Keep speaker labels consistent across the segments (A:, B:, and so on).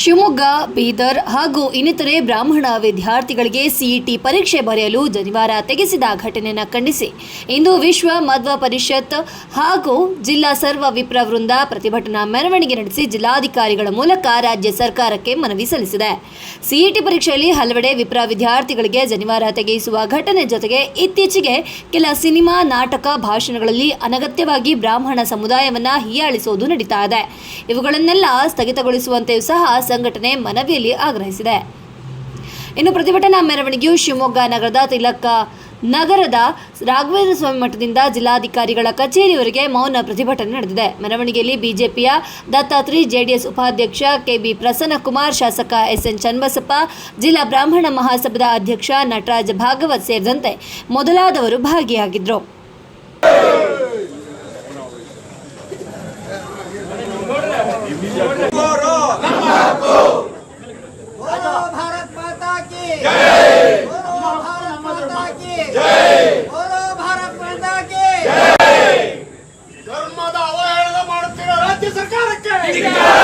A: ಶಿವಮೊಗ್ಗ, ಬೀದರ್ ಹಾಗೂ ಇನ್ನಿತರೆ ಬ್ರಾಹ್ಮಣ ವಿದ್ಯಾರ್ಥಿಗಳಿಗೆ ಸಿಇಟಿ ಪರೀಕ್ಷೆ ಬರೆಯಲು ಜನಿವಾರ ತೆಗೆಸಿದ ಘಟನೆಯನ್ನು ಖಂಡಿಸಿ. ಇಂದು ವಿಶ್ವ ಮಧ್ವ ಪರಿಷತ್ ಹಾಗೂ ಜಿಲ್ಲಾ ಸರ್ವ ವಿಪ್ರ ವೃಂದ ಪ್ರತಿಭಟನಾ ಮೆರವಣಿಗೆ ನಡೆಸಿ ಜಿಲ್ಲಾಧಿಕಾರಿಗಳ ಮೂಲಕ ರಾಜ್ಯ ಸರ್ಕಾರಕ್ಕೆ ಮನವಿ ಸಲ್ಲಿಸಿದೆ. ಸಿಇಟಿ ಪರೀಕ್ಷೆಯಲ್ಲಿ ಹಲವೆಡೆ ವಿಪ್ರ ವಿದ್ಯಾರ್ಥಿಗಳಿಗೆ ಜನಿವಾರ ತೆಗೆಯಿಸುವ ಘಟನೆ ಜೊತೆಗೆ ಇತ್ತೀಚೆಗೆ ಕೆಲ ಸಿನಿಮಾ, ನಾಟಕ ಭಾಷಣಗಳಲ್ಲಿ ಅನಗತ್ಯವಾಗಿ ಬ್ರಾಹ್ಮಣ ಸಮುದಾಯವನ್ನು ಹೀಯಾಳಿಸುವುದು ನಡೀತಾ ಇದೆ. ಇವುಗಳನ್ನೆಲ್ಲ ಸ್ಥಗಿತಗೊಳಿಸುವಂತೆಯೂ ಸಹ ಸಂಘಟನೆ ಮನವಿಯಲ್ಲಿ ಆಗ್ರಹಿಸಿದೆ. ಇನ್ನು ಪ್ರತಿಭಟನಾ ಮೆರವಣಿಗೆಯು ಶಿವಮೊಗ್ಗ ನಗರದ ತಿಲಕ ನಗರದ ರಾಘವೇಂದ್ರ ಸ್ವಾಮಿ ಮಠದಿಂದ ಜಿಲ್ಲಾಧಿಕಾರಿಗಳ ಕಚೇರಿವರೆಗೆ ಮೌನ ಪ್ರತಿಭಟನೆ ನಡೆದಿದೆ. ಮೆರವಣಿಗೆಯಲ್ಲಿ ಬಿಜೆಪಿಯ ದತ್ತಾತ್ರಿ ಜೆಡಿಎಸ್ ಉಪಾಧ್ಯಕ್ಷ ಕೆಬಿ ಪ್ರಸನ್ನಕುಮಾರ್, ಶಾಸಕ ಎಸ್ಎನ್ ಚನ್ನಬಸಪ್ಪ, ಜಿಲ್ಲಾ ಬ್ರಾಹ್ಮಣ ಮಹಾಸಭಾದ ಅಧ್ಯಕ್ಷ ನಟರಾಜ್ ಭಾಗವತ್ ಸೇರಿದಂತೆ ಮೊದಲಾದವರು ಭಾಗಿಯಾಗಿದ್ದರು.
B: ಸರ್ಕಾರಕ್ಕೆ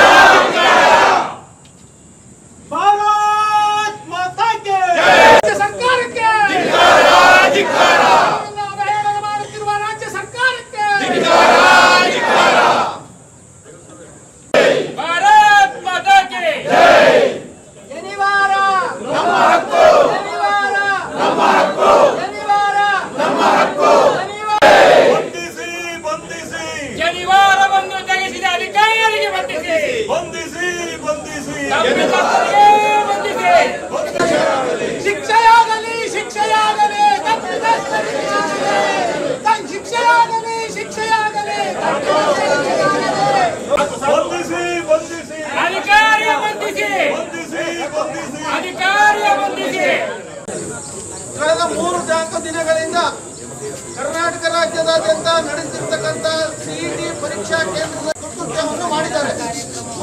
C: ಕರ್ನಾಟಕ ನಡೆಸಿರ್ತಕ್ಕಂತ ಸಿಇಟಿ ಪರೀಕ್ಷಾ ಕೇಂದ್ರದ ಕೃತ್ಯವನ್ನು ಮಾಡಿದ್ದಾರೆ.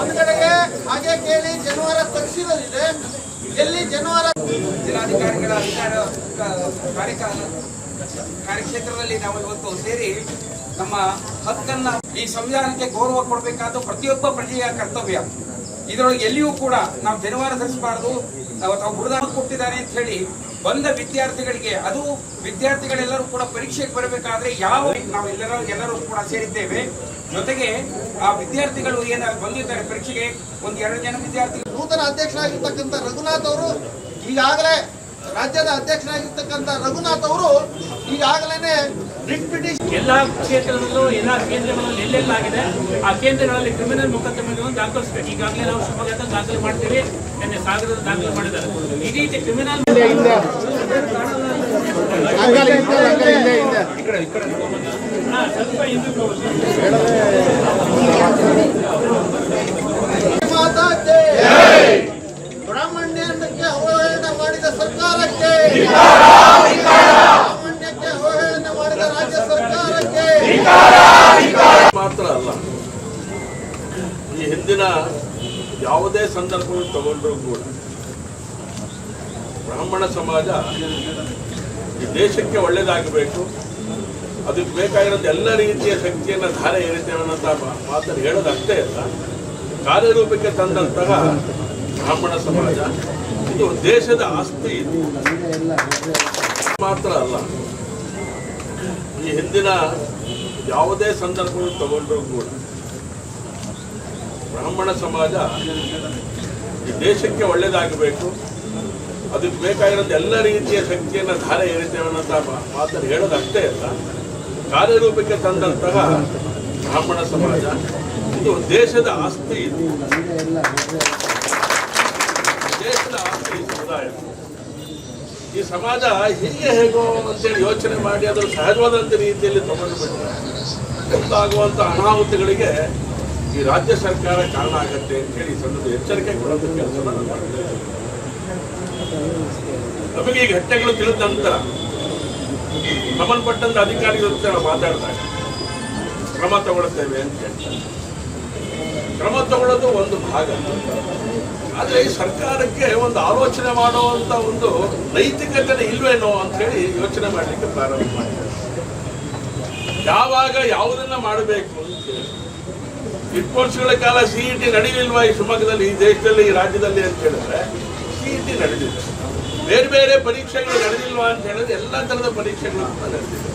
C: ಒಂದು ಕಡೆಗೆ ಹಾಗೆ ಕೇಳಿ ಜನವರ ತರಿಸಿರೋದಿದೆ ಎಲ್ಲಿ ಜನವಾರ
D: ಜಿಲ್ಲಾಧಿಕಾರಿಗಳ ಅಧಿಕಾರ ಕಾರ್ಯಕ್ಷೇತ್ರದಲ್ಲಿ ನಾವು ಇವತ್ತು ಸೇರಿ ನಮ್ಮ ಹಕ್ಕನ್ನ ಈ ಸಂವಿಧಾನಕ್ಕೆ ಗೌರವ ಕೊಡಬೇಕಾದ ಪ್ರತಿಯೊಬ್ಬ ಪ್ರಜೆಯ ಕರ್ತವ್ಯ. ಇದರೊಳಗೆ ಎಲ್ಲಿಯೂ ಕೂಡ ನಾವು ಜನವಾರ ಧರಿಸಬಾರದು. ತಾವು ಬುಡದಾರ ಕೊಟ್ಟಿದ್ದಾರೆ ಅಂತ ಹೇಳಿ ಬಂದ ವಿದ್ಯಾರ್ಥಿಗಳಿಗೆ, ಅದು ವಿದ್ಯಾರ್ಥಿಗಳೆಲ್ಲರೂ ಕೂಡ ಪರೀಕ್ಷೆಗೆ ಬರಬೇಕಾದ್ರೆ ಯಾವ ನಾವು ಎಲ್ಲರೂ ಎಲ್ಲರೂ ಕೂಡ ಸೇರಿದ್ದೇವೆ. ಜೊತೆಗೆ ಆ ವಿದ್ಯಾರ್ಥಿಗಳು ಏನಾದ್ರು ಬಂದಿದ್ದಾರೆ ಪರೀಕ್ಷೆಗೆ, ಒಂದು ಎರಡು ಜನ ವಿದ್ಯಾರ್ಥಿಗಳು
C: ನೂತನ ಅಧ್ಯಕ್ಷರಾಗಿರ್ತಕ್ಕಂಥ ರಘುನಾಥ್ ಅವರು ಈಗಾಗಲೇ ರಾಜ್ಯದ ಅಧ್ಯಕ್ಷರಾಗಿರ್ತಕ್ಕಂಥ ರಘುನಾಥ್ ಅವರು ಈಗಾಗಲೇ
E: ಎಲ್ಲ ಕ್ಷೇತ್ರದಲ್ಲೂ ಎಲ್ಲ ಕೇಂದ್ರಗಳಲ್ಲಿ ಎಲ್ಲೆಲ್ಲಾಗಿದೆ ಆ ಕೇಂದ್ರಗಳಲ್ಲಿ ಕ್ರಿಮಿನಲ್ ಮೊಕದ್ದಮೆಗಳನ್ನು ದಾಖಲಿಸಬೇಕು. ಈಗಾಗಲೇ ನಾವು ಶಿವಮೊಗ್ಗದ ದಾಖಲೆ ಮಾಡ್ತೀವಿ ನಿನ್ನೆ ಸಾಗರದ ದಾಖಲೆ ಮಾಡಿದ್ದಾರೆ. ಈ ರೀತಿ ಕ್ರಿಮಿನಲ್ ಹಾ, ಸ್ವಲ್ಪ ಹಿಂದಕ್ಕೆ ಹೋಗಿ.
C: ಮಾತಾಕ್ಕೆ ಬ್ರಾಹ್ಮಣ್ಯಕ್ಕೆ ಅವಹೇಳನ ಮಾಡಿದ ಸರ್ಕಾರಕ್ಕೆ ಬ್ರಾಹ್ಮಣ್ಯಕ್ಕೆ ಅವಹೇಳನ ಮಾಡಿದ ರಾಜ್ಯ ಸರ್ಕಾರಕ್ಕೆ
F: ಮಾತ್ರ ಅಲ್ಲ ಈ ಯಾವುದೇ ಸಂದರ್ಭವನ್ನು ತಗೊಂಡ್ರೂ ಕೂಡ ಬ್ರಾಹ್ಮಣ ಸಮಾಜ ಈ ದೇಶಕ್ಕೆ ಒಳ್ಳೇದಾಗಬೇಕು. ಅದಕ್ಕೆ ಬೇಕಾಗಿರೋದು ಎಲ್ಲ ರೀತಿಯ ಶಕ್ತಿಯನ್ನು ಧಾರೆ ಏರಿತೇವೆ ಅನ್ನೋಂಥ ಮಾತನ್ನು ಹೇಳೋದು ಅಷ್ಟೇ ಅಲ್ಲ ಕಾರ್ಯರೂಪಕ್ಕೆ ತಂದಂತಹ ಬ್ರಾಹ್ಮಣ ಸಮಾಜ ಇದು ದೇಶದ ಆಸ್ತಿ. ಇದು ಮಾತ್ರ ಅಲ್ಲ. ಈ ಹಿಂದಿನ ಯಾವುದೇ ಸಂದರ್ಭವನ್ನು ತಗೊಂಡ್ರೂ ಕೂಡ ಬ್ರಾಹ್ಮಣ ಸಮಾಜ ಈ ದೇಶಕ್ಕೆ ಒಳ್ಳೇದಾಗಬೇಕು. ಅದಕ್ಕೆ ಬೇಕಾಗಿರೋದು ಎಲ್ಲ ರೀತಿಯ ಶಕ್ತಿಯನ್ನು ಧಾರೆ ಏರಿತೇವೆ ಅನ್ನೋಂಥ ಮಾತನ್ನು ಹೇಳೋದು ಅಷ್ಟೇ ಅಲ್ಲ. ಕಾರ್ಯರೂಪಕ್ಕೆ ತಂದಂತಹ ಬ್ರಾಹ್ಮಣ ಸಮಾಜ, ಇದು ದೇಶದ ಆಸ್ತಿ ಇದು. ದೇಶದ ಆಸ್ತಿ ಸಮುದಾಯ. ಈ ಸಮಾಜ ಹೀಗೆ ಹೇಗೋ ಅಂತೇಳಿ ಯೋಚನೆ ಮಾಡಿ ಅದರ ಸಹಜವಾದಂಥ ರೀತಿಯಲ್ಲಿ ತಗೊಂಡು ಬಿಟ್ಟರೆ ಮುಂದಾಗುವಂಥ ಅನಾಹುತಗಳಿಗೆ ಈ ರಾಜ್ಯ ಸರ್ಕಾರ ಕಾರಣ ಆಗತ್ತೆ ಅಂತ ಹೇಳಿ ಸಂದರ್ಭ ಎಚ್ಚರಿಕೆ ಕೊಡೋದು ಕೆಲಸ ನಮಗೆ ಈ ಘಟನೆಗಳು ತಿಳಿದ ನಂತರ ಸಂಬಂಧಪಟ್ಟಂತ ಅಧಿಕಾರಿಗಳ ಜೊತೆ ನಾವು ಮಾತಾಡಿದಾಗ ಕ್ರಮ ತಗೊಳ್ತೇವೆ ಅಂತ ಕ್ರಮ ತಗೊಳ್ಳೋದು ಒಂದು ಭಾಗ. ಆದ್ರೆ ಈ ಸರ್ಕಾರಕ್ಕೆ ಒಂದು ಆಲೋಚನೆ ಮಾಡುವಂತ ಒಂದು ನೈತಿಕತೆ ಇಲ್ವೇನೋ ಅಂತ ಹೇಳಿ ಯೋಚನೆ ಮಾಡಲಿಕ್ಕೆ ಪ್ರಾರಂಭ ಮಾಡಿದ್ದಾರೆ. ಯಾವಾಗ ಯಾವುದನ್ನ ಮಾಡಬೇಕು ಹೇಳಿ ವರ್ಷಗಳ ಕಾಲ ಟಿ ನಡೆಯಲಿಲ್ವಾ ಈ ಶಿವಮೊಗ್ಗದಲ್ಲಿ? ಈ ದೇಶದಲ್ಲಿ, ಈ ರಾಜ್ಯದಲ್ಲಿ ಅಂತ ಹೇಳಿದ್ರೆ ಟಿ ನಡೆದಿದೆ. ಬೇರೆ ಬೇರೆ ಪರೀಕ್ಷೆಗಳು ನಡೆದಿಲ್ವಾ ಅಂತ ಹೇಳಿದ್ರೆ ಎಲ್ಲ ಥರದ ಪರೀಕ್ಷೆಗಳು ನಡೆದಿದೆ.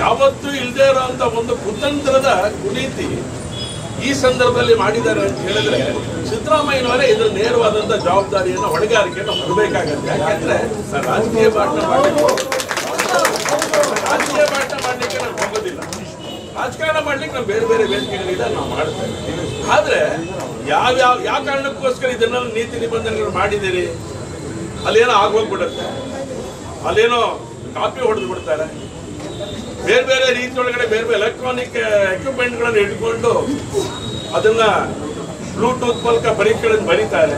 F: ಯಾವತ್ತೂ ಇಲ್ಲದೆ ಇರುವಂತ ಒಂದು ಕುತಂತ್ರದ ಕುನೀತಿ ಈ ಸಂದರ್ಭದಲ್ಲಿ ಮಾಡಿದ್ದಾರೆ ಅಂತ ಹೇಳಿದ್ರೆ ಸಿದ್ದರಾಮಯ್ಯನವರೇ ಇದ್ರ ನೇರವಾದಂತ ಜವಾಬ್ದಾರಿಯನ್ನು ಹೊಣೆಗಾರಿಕೆಯನ್ನು ಹೊರಬೇಕಾಗತ್ತೆ ಯಾಕೆಂದ್ರೆ ರಾಜಕೀಯ ಭಾಷಣ ಮಾಡಲಿಕ್ಕೆ ರಾಜಕೀಯ ಭಾಷಣ ಮಾಡ್ಲಿಕ್ಕೆ ನಾನು ಹೋಗೋದಿಲ್ಲ ರಾಜಕಾರಣ ಮಾಡ್ಲಿಕ್ಕೆ ನಾವು ಬೇರೆ ಬೇರೆ ವೇದಿಕೆಗಳಿಂದ ನಾವು ಮಾಡ್ತೇವೆ ಆದ್ರೆ ಯಾವ ಯಾವ ಯಾವ ಕಾರಣಕ್ಕೋಸ್ಕರ ಇದನ್ನ ನೀತಿ ನಿಬಂಧನೆಗಳು ಮಾಡಿದ್ದೀರಿ? ಅಲ್ಲೇನೋ ಆಗೋಗ್ಬಿಡುತ್ತೆ ಅಲ್ಲೇನೋ ಕಾಪಿ ಹೊಡೆದು ಬಿಡ್ತಾರೆ. ಬೇರೆ ಬೇರೆ ರೀತಿ ಒಳಗಡೆ ಬೇರೆ ಬೇರೆ ಎಲೆಕ್ಟ್ರಾನಿಕ್ ಎಕ್ವಿಪ್ಮೆಂಟ್ಗಳನ್ನು ಇಟ್ಕೊಂಡು ಅದನ್ನ ಬ್ಲೂಟೂತ್ ಮೂಲಕ ಪರೀಕ್ಷೆಗಳನ್ನು ಬರೀತಾರೆ.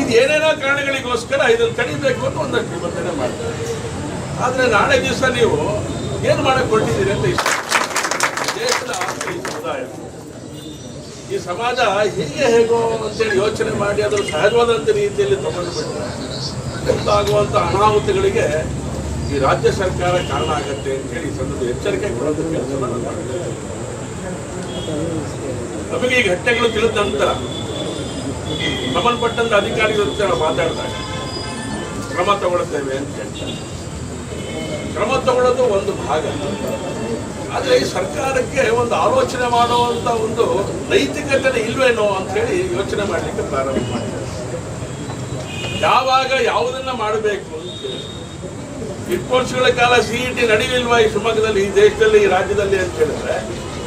F: ಇದು ಏನೇನೋ ಕಾರಣಗಳಿಗೋಸ್ಕರ ಇದನ್ನು ತಡಿಬೇಕು ಅಂತ ಒಂದಷ್ಟು ನಿಬಂಧನೆ ಮಾಡ್ತಾರೆ. ಆದ್ರೆ ನಾಳೆ ದಿವಸ ನೀವು ಏನು ಮಾಡಕ್ಕೆ ಹೊರಟಿದ್ದೀರಿ ಅಂತ ಇಷ್ಟ. ಸಮುದಾಯ ಈ ಸಮಾಜ ಹೇಗೆ ಹೇಗೋ ಅಂತೇಳಿ ಯೋಚನೆ ಮಾಡಿ, ಅದನ್ನು ಸಹಜವಾದಂಥ ರೀತಿಯಲ್ಲಿ ತಗೊಂಡು ಬಿಟ್ಟರೆ ಮುಂದಾಗುವಂಥ ಅನಾಹುತಗಳಿಗೆ ಈ ರಾಜ್ಯ ಸರ್ಕಾರ ಕಾರಣ ಆಗತ್ತೆ ಅಂತ ಹೇಳಿ ಸಂದರ್ಭ ಎಚ್ಚರಿಕೆ ಕೊಡೋದ್ರ ನಾವು ನಮಗೆ ಈ ಘಟನೆಗಳು ತಿಳಿದ ನಂತರ ಸಂಬಂಧಪಟ್ಟಂತ ಅಧಿಕಾರಿಗಳ ಜೊತೆ ನಾವು ಮಾತಾಡಿದಾಗ ಕ್ರಮ ತಗೊಳ್ತೇವೆ ಅಂತ ಹೇಳ್ತಾರೆ. ಕ್ರಮ ತಗೊಳ್ಳೋದು ಒಂದು ಭಾಗ. ಆದ್ರೆ ಈ ಸರ್ಕಾರಕ್ಕೆ ಒಂದು ಆಲೋಚನೆ ಮಾಡುವಂಥ ಒಂದು ನೈತಿಕತೆ ಇಲ್ವೇನೋ ಅಂತ ಹೇಳಿ ಯೋಚನೆ ಮಾಡಲಿಕ್ಕೆ ಪ್ರಾರಂಭ ಮಾಡಿದ್ದಾರೆ. ಯಾವಾಗ ಯಾವುದನ್ನ ಮಾಡಬೇಕು. ಇಷ್ಟು ವರ್ಷಗಳ ಕಾಲ ಸಿಇಟಿ ನಡೆಯಲಿಲ್ವಾ ಈ ಶಿವಮೊಗ್ಗದಲ್ಲಿ, ಈ ದೇಶದಲ್ಲಿ, ಈ ರಾಜ್ಯದಲ್ಲಿ ಅಂತ ಹೇಳಿದ್ರೆ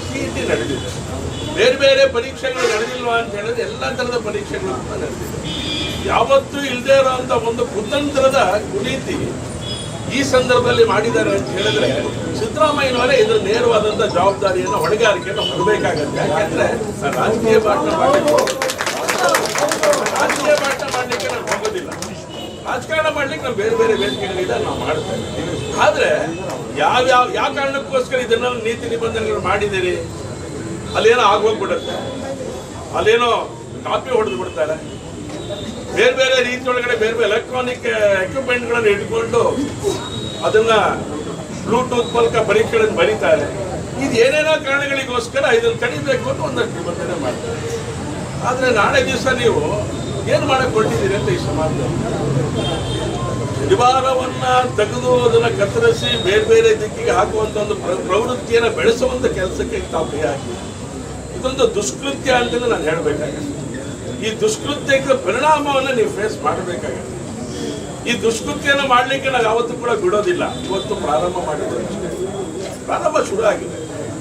F: ಸಿಇಟಿ ನಡೆದಿದೆ. ಬೇರೆ ಬೇರೆ ಪರೀಕ್ಷೆಗಳು ನಡೆದಿಲ್ವಾ ಅಂತ ಹೇಳಿದ್ರೆ ಎಲ್ಲ ತರದ ಪರೀಕ್ಷೆಗಳು ನಡೆದಿದೆ. ಯಾವತ್ತೂ ಇಲ್ಲದೆ ಇರುವಂತ ಒಂದು ಕುತಂತ್ರದ ಕುನೀತಿ ಈ ಸಂದರ್ಭದಲ್ಲಿ ಮಾಡಿದ್ದಾರೆ ಅಂತ ಹೇಳಿದ್ರೆ ಸಿದ್ದರಾಮಯ್ಯನವರೇ ಇದ್ರ ನೇರವಾದಂತ ಜವಾಬ್ದಾರಿಯನ್ನು ಹೊಣೆಗಾರಿಕೆಯನ್ನು ಹೊರಬೇಕಾಗತ್ತೆ ಯಾಕೆಂದ್ರೆ ರಾಜಕೀಯ ಭಾಷಣ ಮಾಡಬೇಕು ರಾಜಕೀಯ ಭಾಷಣ ಮಾಡ್ಲಿಕ್ಕೆ ನಾನು ಹೋಗೋದಿಲ್ಲ. ರಾಜಕಾರಣ ಮಾಡ್ಲಿಕ್ಕೆ ನಾವು ಬೇರೆ ಬೇರೆ ವೇದಿಕೆಗಳಿದೆ ನಾವು ಮಾಡ್ತೇವೆ ಆದ್ರೆ ಯಾವ ಯಾವ ಯಾವ ಕಾರಣಕ್ಕೋಸ್ಕರ ಇದನ್ನ ನೀತಿ ನಿಬಂಧನೆಗಳು ಮಾಡಿದ್ದೀರಿ? ಅಲ್ಲೇನೋ ಆಗೋಗ್ಬಿಡುತ್ತೆ. ಅಲ್ಲೇನೋ ಕಾಪಿ ಹೊಡೆದು ಬಿಡ್ತಾರೆ. ಬೇರೆ ಬೇರೆ ರೀತಿಯೊಳಗಡೆ ಬೇರೆ ಬೇರೆ ಎಲೆಕ್ಟ್ರಾನಿಕ್ ಎಕ್ವಿಪ್ಮೆಂಟ್ಗಳನ್ನು ಇಟ್ಕೊಂಡು ಅದನ್ನ ಬ್ಲೂಟೂತ್ ಮೂಲಕ ಪರೀಕ್ಷೆಗಳನ್ನು ಬರೀತಾರೆ ಇದು ಏನೇನೋ ಕಾರಣಗಳಿಗೋಸ್ಕರ ಇದನ್ನು ಕಡಿಬೇಕು ಅಂತ ಒಂದಷ್ಟು ನಿಬಂಧನೆ ಮಾಡ್ತಾರೆ. ಆದ್ರೆ ನಾಳೆ ದಿವಸ ನೀವು ಏನು ಮಾಡಕ್ ಹೊರಟಿದ್ದೀರಿ ಅಂತ ಈ ಸಮಾಜ ಪರಿವಾರವನ್ನ ತೆಗೆದು ಅದನ್ನ ಕತ್ತರಿಸಿ ಬೇರೆ ಬೇರೆ ದಿಕ್ಕಿಗೆ ಹಾಕುವಂತ ಒಂದು ಪ್ರವೃತ್ತಿಯನ್ನು ಬೆಳೆಸುವಂತ ಕೆಲಸಕ್ಕೆ ತಾವು ಹಾಕಿ ಇದೊಂದು ದುಷ್ಕೃತ್ಯ ಅಂತಲೇ ನಾನು ಹೇಳ್ಬೇಕಾಗತ್ತೆ. ಈ ದುಷ್ಕೃತ್ಯಕ್ಕೆ ಪರಿಣಾಮವನ್ನು ನೀವು ಫೇಸ್ ಮಾಡಬೇಕಾಗಿದೆ ಈ ದುಷ್ಕೃತ್ಯನ ಮಾಡ್ಲಿಕ್ಕೆ ನಾವು ಯಾವತ್ತೂ ಕೂಡ ಬಿಡೋದಿಲ್ಲ. ಇವತ್ತು ಪ್ರಾರಂಭ ಅಷ್ಟೇ. ಪ್ರಾರಂಭ ಶುರು ಆಗಿದೆ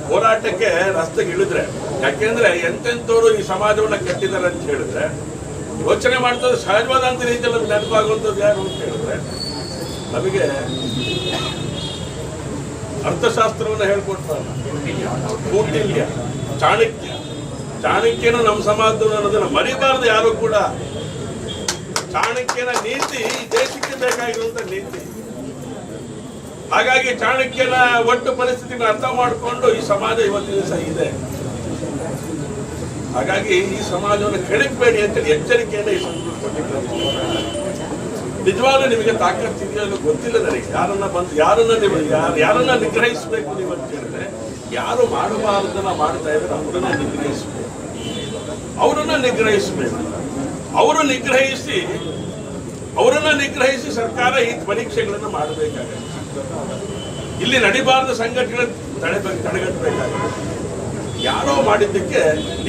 F: ಹೋರಾಟಕ್ಕೆ ರಸ್ತೆಗೆ ಇಳಿದ್ರೆ, ಯಾಕೆಂದ್ರೆ ಎಂತೆಂಥವ್ರು ಈ ಸಮಾಜವನ್ನ ಕಟ್ಟಿದ್ದಾರೆ ಅಂತ ಹೇಳಿದ್ರೆ, ಯೋಚನೆ ಮಾಡ್ತಾರೆ ಸಹಜವಾದಂತ ರೀತಿಯಲ್ಲಿ ನೆನಪಾಗುವಂಥದ್ದು ಯಾರು ಅಂತ ಹೇಳಿದ್ರೆ, ನಮಗೆ ಅರ್ಥಶಾಸ್ತ್ರವನ್ನ ಹೇಳ್ಕೊಡ್ತಾರಲ್ಲ ಕೌಟಿಲ್ಯ. ಚಾಣಕ್ಯ. ಚಾಣಕ್ಯನು ನಮ್ಮ ಸಮಾಜದವನು ಅನ್ನೋದನ್ನ ಮರಿಬಾರದು ಯಾರು ಕೂಡ. ಚಾಣಕ್ಯನ ನೀತಿ ದೇಶಕ್ಕೆ ಬೇಕಾಗಿರುವಂತ ನೀತಿ. ಹಾಗಾಗಿ ಚಾಣಕ್ಯನ ಒಟ್ಟು ಪರಿಸ್ಥಿತಿನ ಅರ್ಥ ಮಾಡಿಕೊಂಡು ಈ ಸಮಾಜ ಇವತ್ತಿನ ದಿವಸ ಇದೆ. ಹಾಗಾಗಿ ಈ ಸಮಾಜವನ್ನು ಕೆಡಕ್ಬೇಡಿ ಅಂತೇಳಿ ಎಚ್ಚರಿಕೆಯನ್ನು ಈ ಸಂದರ್ಭದಲ್ಲಿ ನಿಜವಾಗ್ಲೂ ನಿಮಗೆ ತಾಕತ್ತಿದೆಯೋ ಗೊತ್ತಿಲ್ಲ ನನಗೆ. ಯಾರನ್ನ ಬಂದು ಯಾರನ್ನ ನೀವು ಯಾರು ಯಾರನ್ನ ನಿಗ್ರಹಿಸಬೇಕು ನೀವು ಅಂತ ಹೇಳಿದ್ರೆ ಯಾರು ಮಾಡಬಾರದನ್ನ ಮಾಡ್ತಾ ಇದ್ರೆ ಅವರನ್ನ ನಿಗ್ರಹಿಸಬೇಕು. ಅವರನ್ನ ನಿಗ್ರಹಿಸಬೇಕು. ಅವರು ನಿಗ್ರಹಿಸಿ, ಅವರನ್ನ ನಿಗ್ರಹಿಸಿ ಸರ್ಕಾರ ಈ ಪರೀಕ್ಷೆಗಳನ್ನು ಮಾಡಬೇಕಾಗುತ್ತೆ. ಇಲ್ಲಿ ನಡಿಬಾರದ ಸಂಘಟನೆ ತಡೆ ತಡೆಗಟ್ಟಬೇಕಾಗುತ್ತೆ. ಯಾರೋ ಮಾಡಿದ್ದಕ್ಕೆ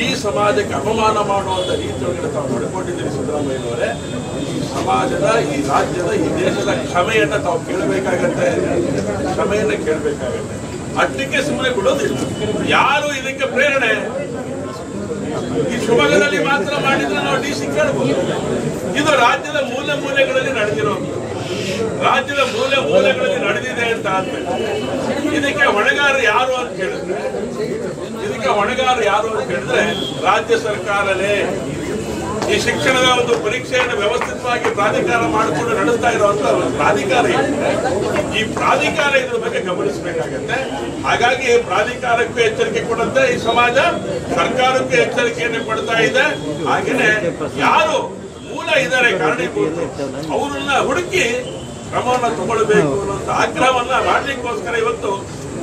F: ಈ ಸಮಾಜಕ್ಕೆ ಅಪಮಾನ ಮಾಡುವಂತ ರೀತಿಯೊಳಗಡೆ ತಾವು ನಡ್ಕೊಂಡಿದ್ದೀರಿ ಸಿದ್ದರಾಮಯ್ಯನವರೇ, ಈ ಸಮಾಜದ, ಈ ರಾಜ್ಯದ, ಈ ದೇಶದ ಕ್ಷಮೆಯನ್ನ ತಾವು ಕೇಳಬೇಕಾಗತ್ತೆ. ಕ್ಷಮೆಯನ್ನ ಕೇಳಬೇಕಾಗತ್ತೆ. ಅಟ್ಟಿಗೆ ಸುಮ್ಮನೆ ಬಿಡೋದಿಲ್ಲ. ಯಾರು ಇದಕ್ಕೆ ಪ್ರೇರಣೆ? ಈ ಶಿವಮೊಗ್ಗದಲ್ಲಿ ಮಾತ್ರ ಮಾಡಿದ್ರೆ ನಾವು ಡಿ ಸಿ ಕೇಳಬಹುದು ಇದು ರಾಜ್ಯದ ಮೂಲೆ ಮೂಲೆಗಳಲ್ಲಿ ನಡೆದಿರೋದು ರಾಜ್ಯದ ಮೂಲೆ ಮೂಲೆಗಳಲ್ಲಿ ನಡೆದಿದೆ ಅಂತ ಆದ್ಮೇಲೆ ಇದಕ್ಕೆ ಹೊಣೆಗಾರರು ಯಾರು ಅಂತ ಹೇಳಿದ್ರೆ ಇದಕ್ಕೆ ಹೊಣೆಗಾರರು ಯಾರು ಅಂತ ಹೇಳಿದ್ರೆ ರಾಜ್ಯ ಸರ್ಕಾರನೇ. ಈ ಶಿಕ್ಷಣದ ಒಂದು ಪರೀಕ್ಷೆಯನ್ನು ವ್ಯವಸ್ಥಿತವಾಗಿ ಪ್ರಾಧಿಕಾರ ಮಾಡಿಕೊಂಡು ನಡೆಸ್ತಾ ಇರುವಂತಹ ಪ್ರಾಧಿಕಾರ ಇದೆ. ಈ ಪ್ರಾಧಿಕಾರ ಇದ್ರ ಬಗ್ಗೆ ಗಮನಿಸಬೇಕಾಗತ್ತೆ. ಹಾಗಾಗಿ ಪ್ರಾಧಿಕಾರಕ್ಕೂ ಎಚ್ಚರಿಕೆ ಕೊಡುತ್ತೆ. ಈ ಸಮಾಜ ಸರ್ಕಾರಕ್ಕೂ ಎಚ್ಚರಿಕೆಯನ್ನು ಕೊಡ್ತಾ ಇದೆ. ಹಾಗೇನೆ ಯಾರು ಮೂಲ ಇದ್ದಾರೆ ಕಾರಣೀಭೂತ ಅವರನ್ನ ಹುಡುಕಿ ಕ್ರಮವನ್ನು ತಗೊಳ್ಬೇಕು ಅನ್ನೋ ಆಗ್ರಹವನ್ನ ಮಾಡಲಿಕ್ಕೋಸ್ಕರ ಇವತ್ತು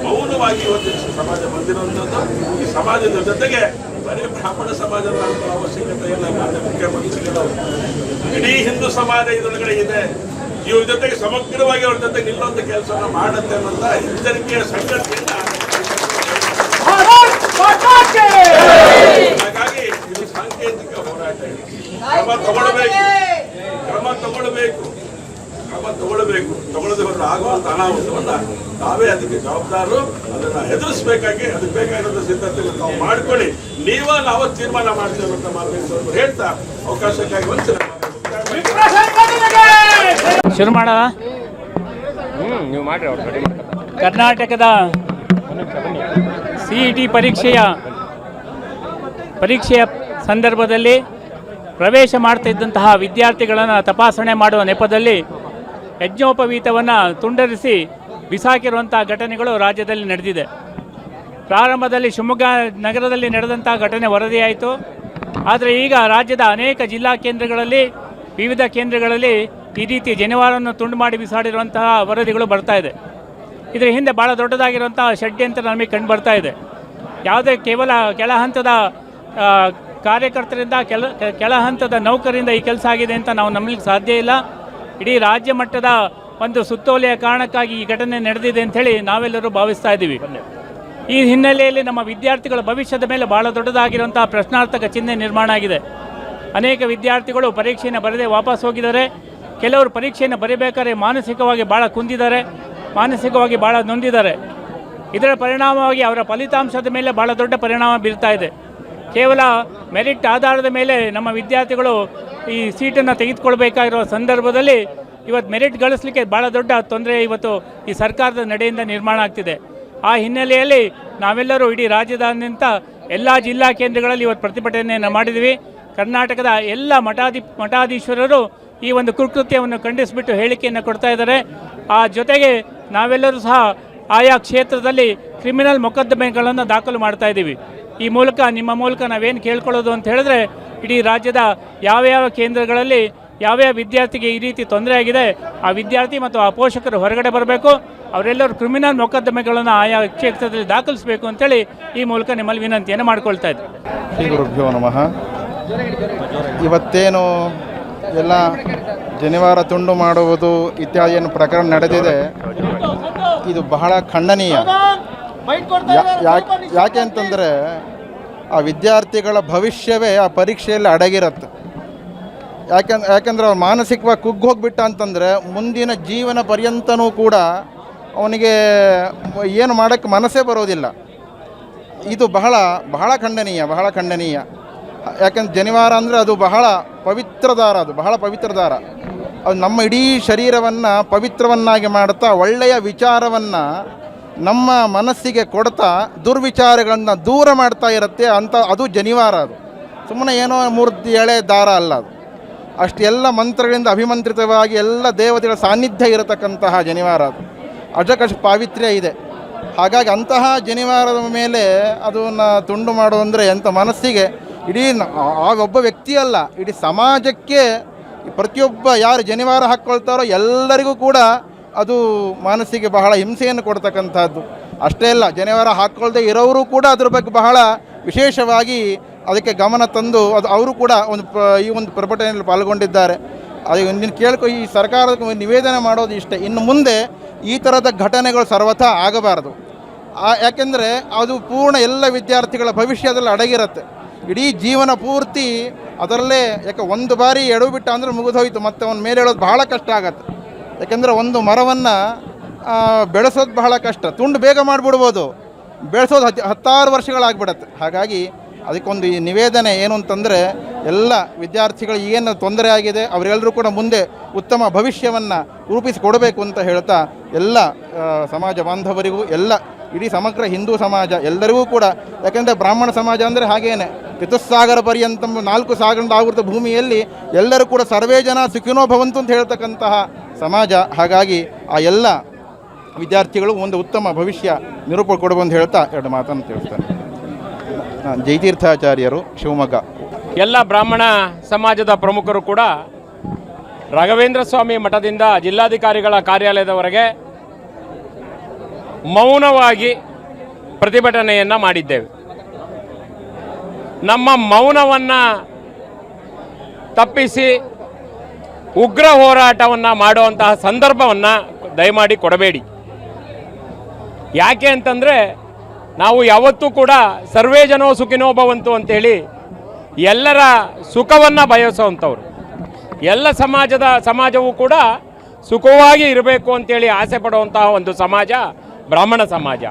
F: ಮೌನವಾಗಿ ಇವತ್ತು ಸಮಾಜ ಬಂದಿರುವಂಥದ್ದು ಈ ಸಮಾಜದ ಜೊತೆಗೆ ಬರೀ ಬ್ರಾಹ್ಮಣ ಸಮಾಜದ ಅವಶ್ಯಕತೆ ಇಲ್ಲ ಮುಖ್ಯಮಂತ್ರಿಗಳು. ಇಡೀ ಹಿಂದೂ ಸಮಾಜ ಇದರೊಳಗಡೆ ಇದೆ. ಇವ್ರ ಜೊತೆಗೆ ಸಮಗ್ರವಾಗಿ ಅವ್ರ ಜೊತೆ ನಿಲ್ಲುವಂತ ಕೆಲಸ ಮಾಡುತ್ತೆ ಅನ್ನೋಂಥ ಎಚ್ಚರಿಕೆಯ ಸಂಗತಿಯನ್ನ ಹಾಗಾಗಿ ಇದು ಸಾಂಕೇತಿಕ ಹೋರಾಟ. ಕ್ರಮ ತಗೊಳ್ಬೇಕು. ಕ್ರಮ ತಗೊಳ್ಬೇಕು. ಕ್ರಮ ತಗೊಳ್ಬೇಕು. ತಗೊಳ್ಳದೆ ಹೋದ್ರೆ ಆಗುವಂತ ಅನಾಹುತವನ್ನ ತಾವೇ ಅದಕ್ಕೆ ಜವಾಬ್ದಾರರು. ಅದನ್ನ ಎದುರಿಸಬೇಕಾಗಿ ಅದಕ್ಕೆ ಬೇಕಾಗಿರೋ ಸಿದ್ಧತೆಗಳು ತಾವು ಮಾಡ್ಕೊಳ್ಳಿ. ನೀವ ನಾವು ತೀರ್ಮಾನ ಮಾಡ್ತೇವೆ ಅಂತ ಮಾರ್ಗದರ್ಶಕರು ಹೇಳ್ತಾ ಅವಕಾಶಕ್ಕಾಗಿ ವಂಚನೆ
E: ಶುರು ಮಾಡ.
G: ನೀವು ಮಾಡ್ರಿ
E: ಕರ್ನಾಟಕದ ಸಿ ಇ ಟಿ ಪರೀಕ್ಷೆಯ ಪರೀಕ್ಷೆಯ ಸಂದರ್ಭದಲ್ಲಿ ಪ್ರವೇಶ ಮಾಡ್ತಿದ್ದಂತಹ ವಿದ್ಯಾರ್ಥಿಗಳನ್ನು ತಪಾಸಣೆ ಮಾಡುವ ನೆಪದಲ್ಲಿ ಯಜ್ಞೋಪವೀತವನ್ನು ತುಂಡರಿಸಿ ಬಿಸಾಕಿರುವಂಥ ಘಟನೆಗಳು ರಾಜ್ಯದಲ್ಲಿ ನಡೆದಿದೆ. ಪ್ರಾರಂಭದಲ್ಲಿ ಶಿವಮೊಗ್ಗ ನಗರದಲ್ಲಿ ನಡೆದಂಥ ಘಟನೆ ವರದಿಯಾಯಿತು. ಆದರೆ ಈಗ ರಾಜ್ಯದ ಅನೇಕ ಜಿಲ್ಲಾ ಕೇಂದ್ರಗಳಲ್ಲಿ, ವಿವಿಧ ಕೇಂದ್ರಗಳಲ್ಲಿ ಈ ರೀತಿ ಜನಿವಾರವನ್ನು ತುಂಡು ಮಾಡಿ ಬಿಸಾಡಿರುವಂತಹ ವರದಿಗಳು ಬರ್ತಾ ಇದೆ. ಇದರ ಹಿಂದೆ ಭಾಳ ದೊಡ್ಡದಾಗಿರುವಂತಹ ಷಡ್ಯಂತ್ರ ನಮಗೆ ಕಂಡು ಬರ್ತಾ ಇದೆ. ಯಾವುದೇ ಕೇವಲ ಕೆಳ ಹಂತದ ಕಾರ್ಯಕರ್ತರಿಂದ, ಕೆಲ, ಕೆಳ ಹಂತದ ನೌಕರಿಂದ ಈ ಕೆಲಸ ಆಗಿದೆ ಅಂತ ನಾವು ನಂಬಲಿಕ್ಕೆ ಸಾಧ್ಯ ಇಲ್ಲ. ಇಡೀ ರಾಜ್ಯ ಮಟ್ಟದ ಒಂದು ಸುತ್ತೋಲೆಯ ಕಾರಣಕ್ಕಾಗಿ ಈ ಘಟನೆ ನಡೆದಿದೆ ಅಂಥೇಳಿ ನಾವೆಲ್ಲರೂ ಭಾವಿಸ್ತಾ ಇದ್ದೀವಿ. ಈ ಹಿನ್ನೆಲೆಯಲ್ಲಿ ನಮ್ಮ ವಿದ್ಯಾರ್ಥಿಗಳ ಭವಿಷ್ಯದ ಮೇಲೆ ಭಾಳ ದೊಡ್ಡದಾಗಿರುವಂತಹ ಪ್ರಶ್ನಾರ್ಥಕ ಚಿಹ್ನೆ ನಿರ್ಮಾಣ ಆಗಿದೆ. ಅನೇಕ ವಿದ್ಯಾರ್ಥಿಗಳು ಪರೀಕ್ಷೆಯನ್ನು ಬರೆದೇ ವಾಪಸ್ ಹೋಗಿದ್ದಾರೆ. ಕೆಲವರು ಪರೀಕ್ಷೆಯನ್ನು ಬರೀಬೇಕಾದ್ರೆ ಮಾನಸಿಕವಾಗಿ ಭಾಳ ಕುಂದಿದ್ದಾರೆ, ಮಾನಸಿಕವಾಗಿ ಭಾಳ ನೊಂದಿದ್ದಾರೆ. ಇದರ ಪರಿಣಾಮವಾಗಿ ಅವರ ಫಲಿತಾಂಶದ ಮೇಲೆ ಭಾಳ ದೊಡ್ಡ ಪರಿಣಾಮ ಬೀರ್ತಾ ಇದೆ. ಕೇವಲ ಮೆರಿಟ್ ಆಧಾರದ ಮೇಲೆ ನಮ್ಮ ವಿದ್ಯಾರ್ಥಿಗಳು ಈ ಸೀಟನ್ನು ತೆಗೆದುಕೊಳ್ಬೇಕಾಗಿರೋ ಸಂದರ್ಭದಲ್ಲಿ ಇವತ್ತು ಮೆರಿಟ್ ಗಳಿಸ್ಲಿಕ್ಕೆ ಭಾಳ ದೊಡ್ಡ ತೊಂದರೆ ಇವತ್ತು ಈ ಸರ್ಕಾರದ ನಡೆಯಿಂದ ನಿರ್ಮಾಣ ಆಗ್ತಿದೆ. ಆ ಹಿನ್ನೆಲೆಯಲ್ಲಿ ನಾವೆಲ್ಲರೂ ಇಡೀ ರಾಜ್ಯದಾದ್ಯಂತ ಎಲ್ಲ ಜಿಲ್ಲಾ ಕೇಂದ್ರಗಳಲ್ಲಿ ಇವತ್ತು ಪ್ರತಿಭಟನೆಯನ್ನು ಮಾಡಿದ್ವಿ. ಕರ್ನಾಟಕದ ಎಲ್ಲ ಮಠಾಧಿ, ಮಠಾಧೀಶ್ವರರು ಈ ಒಂದು ಕುಕೃತ್ಯವನ್ನು ಖಂಡಿಸಿಬಿಟ್ಟು ಹೇಳಿಕೆಯನ್ನು ಕೊಡ್ತಾ ಇದ್ದಾರೆ. ಆ ಜೊತೆಗೆ ನಾವೆಲ್ಲರೂ ಸಹ ಆಯಾ ಕ್ಷೇತ್ರದಲ್ಲಿ ಕ್ರಿಮಿನಲ್ ಮೊಕದ್ದಮೆಗಳನ್ನು ದಾಖಲು ಮಾಡ್ತಾ ಇದ್ದೀವಿ. ಈ ಮೂಲಕ, ನಿಮ್ಮ ಮೂಲಕ ನಾವೇನು ಕೇಳ್ಕೊಳ್ಳೋದು ಅಂತ ಹೇಳಿದ್ರೆ, ಇಡೀ ರಾಜ್ಯದ ಯಾವ ಯಾವ ಕೇಂದ್ರಗಳಲ್ಲಿ ಯಾವ ಯಾವ ವಿದ್ಯಾರ್ಥಿಗೆ ಈ ರೀತಿ ತೊಂದರೆ ಆಗಿದೆ, ಆ ವಿದ್ಯಾರ್ಥಿ ಮತ್ತು ಆ ಪೋಷಕರು ಹೊರಗಡೆ ಬರಬೇಕು, ಅವರೆಲ್ಲರೂ ಕ್ರಿಮಿನಲ್ ಮೊಕದ್ದಮೆಗಳನ್ನು ಆಯಾ ಕ್ಷೇತ್ರದಲ್ಲಿ ದಾಖಲಿಸಬೇಕು ಅಂತೇಳಿ ಈ ಮೂಲಕ ನಿಮ್ಮಲ್ಲಿ ವಿನಂತಿಯನ್ನು ಮಾಡ್ಕೊಳ್ತಾ ಇದ್ದೆ.
H: ಶ್ರೀ ಗುರುಭ್ಯೋ ನಮಃ. ಇವತ್ತೇನು ಎಲ್ಲ ಜನಿವಾರ ತುಂಡು ಮಾಡುವುದು ಇತ್ಯಾದಿ ಏನು ಪ್ರಕರಣ ನಡೆದಿದೆ, ಇದು ಬಹಳ ಖಂಡನೀಯ. ಯಾಕೆ ಯಾಕೆ ಅಂತಂದರೆ ಆ ವಿದ್ಯಾರ್ಥಿಗಳ ಭವಿಷ್ಯವೇ ಆ ಪರೀಕ್ಷೆಯಲ್ಲಿ ಅಡಗಿರುತ್ತೆ. ಯಾಕಂದ್ರೆ ಯಾಕಂದ್ರೆ ಅವ್ರು ಮಾನಸಿಕವಾಗಿ ಕುಗ್ಗು ಹೋಗ್ಬಿಟ್ಟ ಅಂತಂದರೆ ಮುಂದಿನ ಜೀವನ ಪರ್ಯಂತನೂ ಕೂಡ ಅವನಿಗೆ ಏನು ಮಾಡೋಕ್ಕೆ ಮನಸ್ಸೇ ಬರೋದಿಲ್ಲ. ಇದು ಬಹಳ ಬಹಳ ಖಂಡನೀಯ ಬಹಳ ಖಂಡನೀಯ. ಯಾಕಂದ್ರೆ ಜನಿವಾರ ಅಂದರೆ ಅದು ಬಹಳ ಪವಿತ್ರ ದಾರ ಅದು ಬಹಳ ಪವಿತ್ರ ದಾರ ಅದು ನಮ್ಮ ಇಡೀ ಶರೀರವನ್ನು ಪವಿತ್ರವನ್ನಾಗಿ ಮಾಡುತ್ತಾ ಒಳ್ಳೆಯ ವಿಚಾರವನ್ನು ನಮ್ಮ ಮನಸ್ಸಿಗೆ ಕೊಡ್ತಾ ದುರ್ವಿಚಾರಗಳನ್ನು ದೂರ ಮಾಡ್ತಾ ಇರುತ್ತೆ ಅಂತ ಅದು ಜನಿವಾರ ಅದು. ಸುಮ್ಮನೆ ಏನೋ ಮೂರ್ತಿ ಎಳೆ ದಾರ ಅಲ್ಲ ಅದು. ಅಷ್ಟೆಲ್ಲ ಮಂತ್ರಗಳಿಂದ ಅಭಿಮಂತ್ರಿತವಾಗಿ ಎಲ್ಲ ದೇವತೆಗಳ ಸಾನ್ನಿಧ್ಯ ಇರತಕ್ಕಂತಹ ಜನಿವಾರ ಅದು. ಅಜಕಶ ಪಾವಿತ್ರ್ಯ ಇದೆ. ಹಾಗಾಗಿ ಅಂತಹ ಜನಿವಾರದ ಮೇಲೆ ಅದನ್ನು ತುಂಡು ಮಾಡೋದಂದರೆ ಎಂಥ ಮನಸ್ಸಿಗೆ ಇಡೀ ಆ ಒಬ್ಬ ವ್ಯಕ್ತಿಯಲ್ಲ ಇಡೀ ಸಮಾಜಕ್ಕೆ ಪ್ರತಿಯೊಬ್ಬ ಯಾರು ಜನಿವಾರ ಹಾಕ್ಕೊಳ್ತಾರೋ ಎಲ್ಲರಿಗೂ ಕೂಡ ಅದು ಮನಸ್ಸಿಗೆ ಬಹಳ ಹಿಂಸೆಯನ್ನು ಕೊಡ್ತಕ್ಕಂಥದ್ದು. ಅಷ್ಟೇ ಅಲ್ಲ, ಜನಿವಾರ ಹಾಕ್ಕೊಳ್ಳದೆ ಇರೋರು ಕೂಡ ಅದ್ರ ಬಗ್ಗೆ ಬಹಳ ವಿಶೇಷವಾಗಿ ಅದಕ್ಕೆ ಗಮನ ತಂದು ಅದು ಅವರು ಕೂಡ ಒಂದು ಈ ಒಂದು ಪ್ರಭಟನೆಯಲ್ಲಿ ಪಾಲ್ಗೊಂಡಿದ್ದಾರೆ. ಅದು ನೀನು ಕೇಳ್ಕೊ, ಈ ಸರ್ಕಾರಕ್ಕೆ ಒಂದು ನಿವೇದನೆ ಮಾಡೋದು ಇಷ್ಟೇ. ಇನ್ನು ಮುಂದೆ ಈ ಥರದ ಘಟನೆಗಳು ಸರ್ವಥಾ ಆಗಬಾರದು. ಯಾಕೆಂದರೆ ಅದು ಪೂರ್ಣ ಎಲ್ಲ ವಿದ್ಯಾರ್ಥಿಗಳ ಭವಿಷ್ಯದಲ್ಲಿ ಅಡಗಿರುತ್ತೆ. ಇಡೀ ಜೀವನ ಪೂರ್ತಿ ಅದರಲ್ಲೇ ಯಾಕೆ ಒಂದು ಬಾರಿ ಎಡವು ಬಿಟ್ಟ ಅಂದರೆ ಮುಗಿದೋಯ್ತು, ಮತ್ತೆ ಅವನ ಮೇಲೆ ಹೇಳೋದು ಬಹಳ ಕಷ್ಟ ಆಗತ್ತೆ. ಯಾಕೆಂದರೆ ಒಂದು ಮರವನ್ನು ಬೆಳೆಸೋದು ಬಹಳ ಕಷ್ಟ. ತುಂಡು ಬೇಗ ಮಾಡಿಬಿಡ್ಬೋದು. ಬೆಳೆಸೋದು ಹತ್ತು, ಹತ್ತಾರು ವರ್ಷಗಳಾಗ್ಬಿಡತ್ತೆ. ಹಾಗಾಗಿ ಅದಕ್ಕೊಂದು ಈ ನಿವೇದನೆ ಏನು ಅಂತಂದರೆ, ಎಲ್ಲ ವಿದ್ಯಾರ್ಥಿಗಳು ಏನು ತೊಂದರೆ ಆಗಿದೆ ಅವರೆಲ್ಲರೂ ಕೂಡ ಮುಂದೆ ಉತ್ತಮ ಭವಿಷ್ಯವನ್ನು ರೂಪಿಸಿಕೊಡಬೇಕು ಅಂತ ಹೇಳ್ತಾ, ಎಲ್ಲ ಸಮಾಜ ಬಾಂಧವರಿಗೂ, ಎಲ್ಲ, ಇಡೀ ಸಮಗ್ರ ಹಿಂದೂ ಸಮಾಜ ಎಲ್ಲರಿಗೂ ಕೂಡ, ಯಾಕೆಂದರೆ ಬ್ರಾಹ್ಮಣ ಸಮಾಜ ಅಂದರೆ ಹಾಗೇನೆ. ಚತುಸ್ಸಾಗರ ಪರ್ಯಂತ ನಾಲ್ಕು ಸಾಗರದ ಆವೃತ ಭೂಮಿಯಲ್ಲಿ ಎಲ್ಲರೂ ಕೂಡ ಸರ್ವೇ ಜನ ಸುಖಿನೋ ಭವಂತು ಅಂತ ಹೇಳ್ತಕ್ಕಂತಹ ಸಮಾಜ. ಹಾಗಾಗಿ ಆ ಎಲ್ಲ ವಿದ್ಯಾರ್ಥಿಗಳು ಒಂದು ಉತ್ತಮ ಭವಿಷ್ಯ ನಿರೂಪ ಅಂತ ಹೇಳ್ತಾ ಎರಡು ಮಾತನ್ನು ತಿಳಿಸ್ತಾರೆ ಜಯತೀರ್ಥಾಚಾರ್ಯರು ಶಿವಮೊಗ್ಗ.
G: ಎಲ್ಲ ಬ್ರಾಹ್ಮಣ ಸಮಾಜದ ಪ್ರಮುಖರು ಕೂಡ ರಾಘವೇಂದ್ರ ಸ್ವಾಮಿ ಮಠದಿಂದ ಜಿಲ್ಲಾಧಿಕಾರಿಗಳ ಕಾರ್ಯಾಲಯದವರೆಗೆ ಮೌನವಾಗಿ ಪ್ರತಿಭಟನೆಯನ್ನು ಮಾಡಿದ್ದೇವೆ. ನಮ್ಮ ಮೌನವನ್ನು ತಪ್ಪಿಸಿ ಉಗ್ರ ಹೋರಾಟವನ್ನು ಮಾಡುವಂತಹ ಸಂದರ್ಭವನ್ನು ದಯಮಾಡಿ ಕೊಡಬೇಡಿ. ಯಾಕೆ ಅಂತಂದರೆ ನಾವು ಯಾವತ್ತೂ ಕೂಡ ಸರ್ವೇ ಜನೋ ಸುಖಿನೋ ಭವಂತು ಅಂತೇಳಿ ಎಲ್ಲರ ಸುಖವನ್ನು ಬಯಸುವಂಥವ್ರು. ಎಲ್ಲ ಸಮಾಜದ ಸಮಾಜವೂ ಕೂಡ ಸುಖವಾಗಿ ಇರಬೇಕು ಅಂತೇಳಿ ಆಸೆ ಪಡುವಂತಹ ಒಂದು ಸಮಾಜ ಬ್ರಾಹ್ಮಣ ಸಮಾಜ.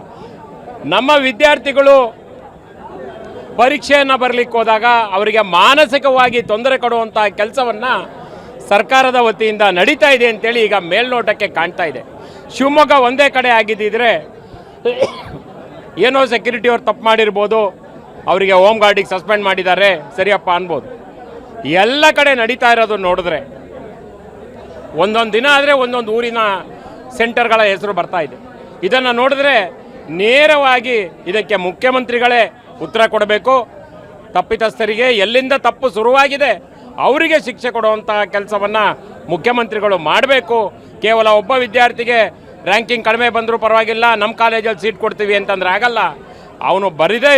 G: ನಮ್ಮ ವಿದ್ಯಾರ್ಥಿಗಳು ಪರೀಕ್ಷೆಯನ್ನು ಬರಲಿಕ್ಕೆ ಹೋದಾಗ ಅವರಿಗೆ ಮಾನಸಿಕವಾಗಿ ತೊಂದರೆ ಕೊಡುವಂಥ ಕೆಲಸವನ್ನು ಸರ್ಕಾರದ ವತಿಯಿಂದ ನಡೀತಾ ಇದೆ ಅಂತೇಳಿ ಈಗ ಮೇಲ್ನೋಟಕ್ಕೆ ಕಾಣ್ತಾ ಇದೆ. ಶಿವಮೊಗ್ಗ ಒಂದೇ ಕಡೆ ಆಗಿದ್ದಿದ್ರೆ ಏನೋ ಸೆಕ್ಯೂರಿಟಿ ಅವ್ರು ತಪ್ಪು ಮಾಡಿರ್ಬೋದು, ಅವರಿಗೆ ಹೋಮ್ ಗಾರ್ಡಿಗೆ ಸಸ್ಪೆಂಡ್ ಮಾಡಿದ್ದಾರೆ, ಸರಿಯಪ್ಪ ಅನ್ಬೋದು. ಎಲ್ಲ ಕಡೆ ನಡೀತಾ ಇರೋದು ನೋಡಿದ್ರೆ ಒಂದೊಂದು ದಿನ ಆದರೆ ಒಂದೊಂದು ಊರಿನ ಸೆಂಟರ್ಗಳ ಹೆಸರು ಬರ್ತಾ ಇದೆ. ಇದನ್ನು ನೋಡಿದ್ರೆ ನೇರವಾಗಿ ಇದಕ್ಕೆ ಮುಖ್ಯಮಂತ್ರಿಗಳೇ ಉತ್ತರ ಕೊಡಬೇಕು. ತಪ್ಪಿತಸ್ಥರಿಗೆ ಎಲ್ಲಿಂದ ತಪ್ಪು ಶುರುವಾಗಿದೆ, ಅವರಿಗೆ ಶಿಕ್ಷೆ ಕೊಡುವಂತಹ ಕೆಲಸವನ್ನು ಮುಖ್ಯಮಂತ್ರಿಗಳು ಮಾಡಬೇಕು. ಕೇವಲ ಒಬ್ಬ ವಿದ್ಯಾರ್ಥಿಗೆ ರ್ಯಾಂಕಿಂಗ್ ಕಡಿಮೆ ಬಂದರೂ ಪರವಾಗಿಲ್ಲ ನಮ್ಮ ಕಾಲೇಜಲ್ಲಿ ಸೀಟ್ ಕೊಡ್ತೀವಿ ಅಂತಂದ್ರೆ ಆಗಲ್ಲ. ಅವನು ಬರಿದೇ